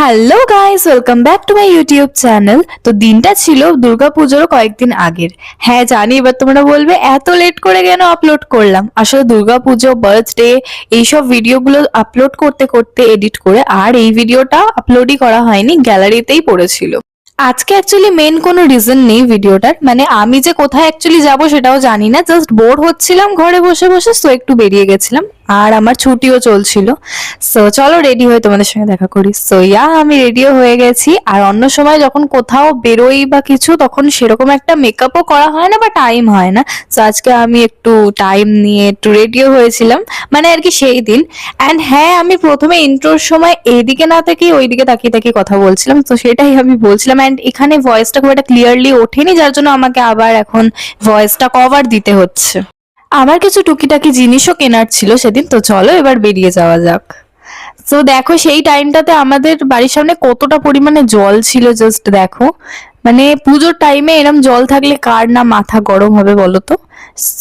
Hello guys welcome back to my YouTube channel তো দিনটা ছিল দুর্গাপুজোর কয়েকদিন আগের। হ্যাঁ জানি, এবার তোমরা বলবে, এত লেট করে কেন আপলোড করলাম? আসলে দুর্গাপুজো বার্থডে এইসব ভিডিওগুলো আপলোড করতে করতে এডিট করে আর এই ভিডিওটা আপলোডই করা হয়নি গ্যালারিতেই পড়েছিল। আজকে অ্যাকচুয়ালি মেন কোনো রিজন নেই ভিডিওটার মানে আমি যে কোথায় অ্যাকচুয়ালি যাব সেটাও জানি না। জাস্ট বোর হচ্ছিলাম, ঘরে বসে বসে সো একটু বেরিয়ে গেছিলাম। আর আমার ছুটিও চলছিল। সো চলো রেডি হয়ে তোমাদের সঙ্গে দেখা করি। সো ইয়া আমি রেডিও হয়ে গেছি। আর অন্য সময় যখন কোথাও বেরোই বা কিছু, তখন সেরকম একটা মেকআপও করা হয় না বা টাইম হয় না। সো আজকে আমি একটু টাইম নিয়ে একটু রেডিও হয়েছিলাম। মানে আর কি সেই দিন। অ্যান্ড হ্যাঁ আমি প্রথমে ইন্ট্রোর সময় এইদিকে না থেকে ওইদিকে তাকিয়ে তাকিয়ে কথা বলছিলাম। তো সেটাই আমি বলছিলাম। অ্যান্ড এখানে ভয়েসটা খুব একটা ক্লিয়ারলি ওঠেনি, যার জন্য আমাকে আবার এখন ভয়েসটা কভার দিতে হচ্ছে। আমার কিছু টুকিটাকি জিনিসও কেনার ছিল সেদিন, তো চলো এবার বেরিয়ে যাওয়া যাক। তো দেখো সেই টাইমটাতে আমাদের বাড়ির সামনে কতটা পরিমাণে জল ছিল জাস্ট দেখো। মানে পুজোর টাইমে এরম জল থাকলে কার না মাথা গরম হবে বলো তো?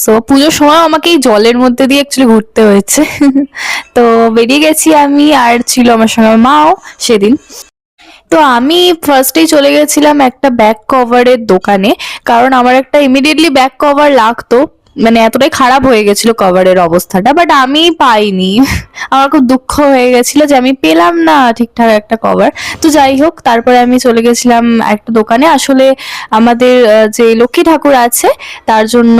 সো পুজোর সময় আমাকে এই জলের মধ্যে দিয়ে অ্যাকচুয়ালি ঘুরতে হয়েছে। তো বেরিয়ে গেছি আমি, আর ছিল আমার সঙ্গে মাও সেদিন। তো আমি ফার্স্টেই চলে গেছিলাম একটা ব্যাক কভারের দোকানে, কারণ আমার একটা ইমিডিয়েটলি ব্যাক কভার লাগতো। মানে এতটাই খারাপ হয়ে গেছিল কভারের অবস্থাটা বাট আমি পাইনি। আমার খুব দুঃখ হয়ে গেছিল যে আমি পেলাম না ঠিকঠাক একটা কভার তো যাই হোক, তারপরে আমি চলে গেছিলাম একটা দোকানে। আসলে আমাদের যে লক্ষ্মী ঠাকুর আছে, তার জন্য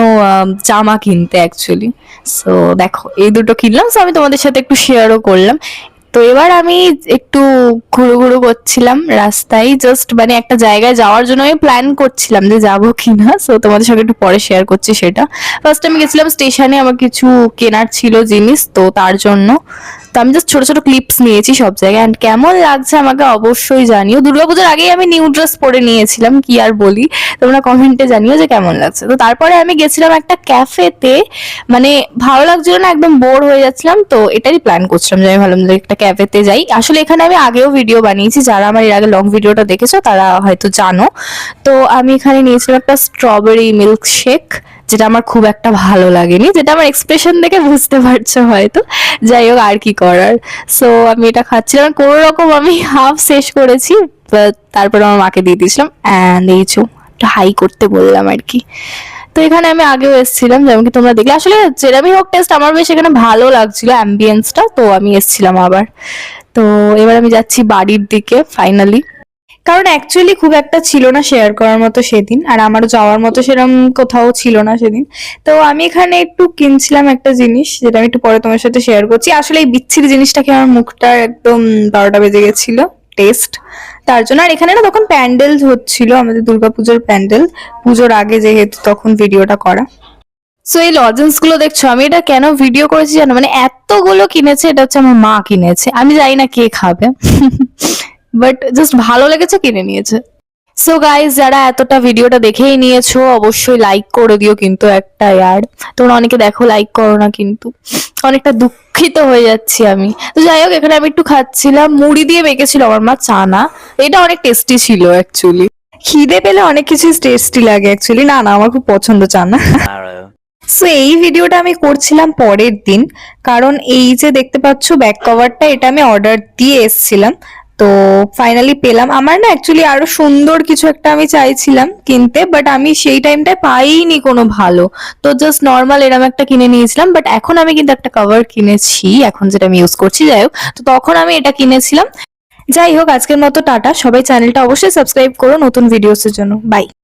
জামা কিনতে অ্যাকচুয়ালি সো দেখো, এই দুটো কিনলাম। সো আমি তোমাদের সাথে একটু শেয়ারও করলাম। তো এবার আমি একটু ঘুরু ঘুরু করছিলাম রাস্তায় জাস্ট মানে একটা জায়গায় যাওয়ার জন্য আমি প্ল্যান করছিলাম যে যাব কিনা। সো তোমাদের সঙ্গে একটু পরে শেয়ার করছি সেটা। ফার্স্ট আমি গেছিলাম স্টেশনে আমার কিছু কেনার ছিল জিনিস, তো তার জন্য। তো আমি জাস্ট ছোট ছোট ক্লিপস নিয়েছি সব জায়গায়। অ্যান্ড কেমন লাগছে আমাকে অবশ্যই জানিও। দুর্গাপুজোর আগেই আমি নিউ ড্রেস পরে নিয়েছিলাম, কি আর বলি। তোমরা কমেন্টে জানিও যে কেমন লাগছে। তো তারপরে আমি গেছিলাম একটা ক্যাফেতে মানে ভালো লাগছিল না, একদম বোর হয়ে যাচ্ছিলাম, তো এটারই প্ল্যান করছিলাম। যে আমি ভাবলাম যে একটা ক্যাফেতে যাই। আসলে এখানে আমি আগেও ভিডিও বানিয়েছি, যারা আমার এর আগে লং ভিডিওটা দেখেছ তারা হয়তো জানো। তো আমি এখানে নিয়েছিলাম একটা স্ট্রবেরি মিল্ক শেক যেটা আমার খুব একটা ভালো লাগেনি, যেটা আমার এক্সপ্রেশন দেখে বুঝতে পারছ হয়তো। যাই হোক, আর কি করার। সো আমি এটা খাচ্ছিলাম কোনো রকম আমি হাফ শেষ করেছি তারপর আমার মাকে দিয়ে দিয়েছিলাম অ্যান্ড এই হাই করতে বললাম আর কি। তো এখানে আমি আগেও এসেছিলাম যেমন কি তোমরা দেখলে। আসলে যেরমই হোক টেস্ট আমার বেশ এখানে ভালো লাগছিল অ্যাম্বিয়েন্সটা তো আমি এসেছিলাম আবার। তো এবার আমি যাচ্ছি বাড়ির দিকে ফাইনালি কারণ অ্যাকচুয়ালি খুব একটা ছিল না শেয়ার করার মতো সেদিন, আর আমারও যাওয়ার মতো সেরকম কোথাও ছিল না সেদিন। তো আমি এখানে একটু কিনছিলাম একটা জিনিস, যেটা আমি একটু পরে তোমার সাথে শেয়ার করছি। আসলে এই বিচ্ছিরি জিনিসটা খেয়ে আমার মুখটা একদম বারোটা বেজে গেছিল। টেস্ট তার জন্য আর এখানে না তখন প্যান্ডেল হচ্ছিল, আমাদের দুর্গাপুজোর প্যান্ডেল। পুজোর আগে যেহেতু তখন ভিডিওটা করা। সো এই লজেন্সগুলো দেখছ, আমি এটা কেন ভিডিও করেছি জানো? মানে এতগুলো কিনেছে, এটা হচ্ছে আমার মা কিনেছে। আমি জানি না কে খাবে। বাট জাস্ট ভালো লেগেছে কিনে নিয়েছে। সো গাইজ যারা এতটা ভিডিওটা দেখেই নিয়েছো, অবশ্যই লাইক করে দিও কিন্তু একটা ইয়ার তোমরা অনেকে দেখো লাইক করো না কিন্তু। অনেকটা দুঃখিত হয়ে যাচ্ছি আমি। তো যাই হোক, এখানে আমি একটু খাচ্ছিলাম। মুড়ি দিয়ে বেঁকেছিল আমার মা, চানা। এটা অনেক টেস্টি ছিল অ্যাকচুয়ালি খিদে পেলে অনেক কিছু টেস্টি লাগে অ্যাকচুয়ালি না না, আমার খুব পছন্দ চানা। সো এই ভিডিওটা আমি করছিলাম পরের দিন। কারণ এই যে দেখতে পাচ্ছ ব্যাক কভারটা এটা আমি অর্ডার দিয়ে এসেছিলাম। তো ফাইনালি পেলাম। আমার না অ্যাকচুয়ালি আরও সুন্দর কিছু একটা আমি চাইছিলাম কিনতে বাট আমি সেই টাইমটায় পাইনি কোনো ভালো। তো জাস্ট নর্মাল এরম একটা কিনে নিয়েছিলাম বাট এখন আমি কিন্তু একটা কভার কিনেছি, এখন যেটা আমি ইউজ করছি, যাই হোক। তো তখন আমি এটা কিনেছিলাম। যাই হোক, আজকের মতো টাটা। সবাই চ্যানেলটা অবশ্যই সাবস্ক্রাইব করো নতুন ভিডিওসের জন্য। বাই